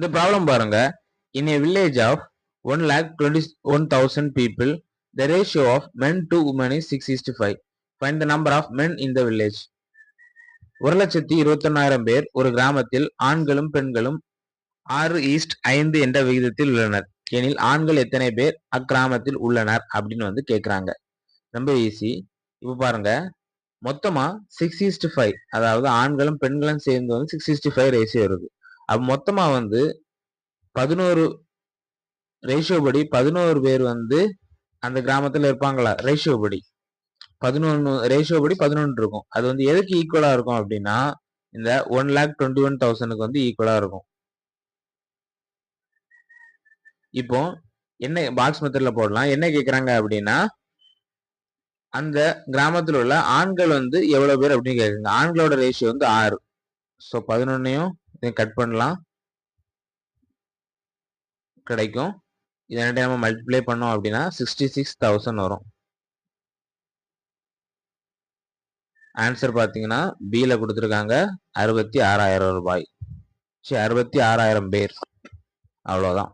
இந்த ப்ராப்ளம் பாருங்க. In a village of one lakh twenty one thousand people the ratio of men to women is six is to five find the number of men in the village ஒரு லட்சத்தி இருபத்தொன்னாயிரம் பேர் ஒரு கிராமத்தில் ஆண்களும் பெண்களும் ஆறு ஈஸ்ட் ஐந்து என்ற விகிதத்தில் உள்ளனர். எனில் ஆண்கள் எத்தனை பேர் அக்கிராமத்தில் உள்ளனர் அப்படின்னு வந்து கேட்குறாங்க ரொம்ப ஈஸி இப்போ பாருங்க. மொத்தமா சிக்ஸ் ஈஸ்ட் ஃபைவ் அதாவது ஆண்களும் பெண்களும் சேர்ந்து வந்து சிக்ஸ் ஈஸ்ட் ஃபைவ் ரேஷியோ வருது. அப்போ மொத்தமாக வந்து பதினோரு ரேஷியோ படி பதினோரு பேர் வந்து அந்த கிராமத்தில் இருப்பாங்களா? ரேஷியோ படி. பதினொன்று ரேஷியோ படி பதினொன்று இருக்கும். அது வந்து எதுக்கு ஈக்குவலாக இருக்கும் அப்படின்னா இந்த ஒன் லேக் டுவெண்ட்டி ஒன் தௌசண்ட்க்கு வந்து ஈக்குவலாக இருக்கும். இப்போ என்ன பாக்ஸ் மெத்தடில் போடலாம். என்ன கேட்குறாங்க அப்படின்னா அந்த கிராமத்தில் உள்ள ஆண்கள் வந்து எவ்வளோ பேர் அப்படின்னு கேட்குறாங்க ஆண்களோட ரேஷியோ வந்து ஆறு. ஸோ பதினொன்னையும் கட் பண்ணலாம். கிடைக்கும். இதை நம்ம மல்டிப்ளை பண்ணோம் அப்படின்னா சிக்ஸ்டி சிக்ஸ் தௌசண்ட் வரும். ஆன்சர் பார்த்தீங்கன்னா பியில் கொடுத்துருக்காங்க அறுபத்தி ஆறாயிரம் ரூபாய். சரி அறுபத்தி ஆறாயிரம் பேர். அவ்வளோதான்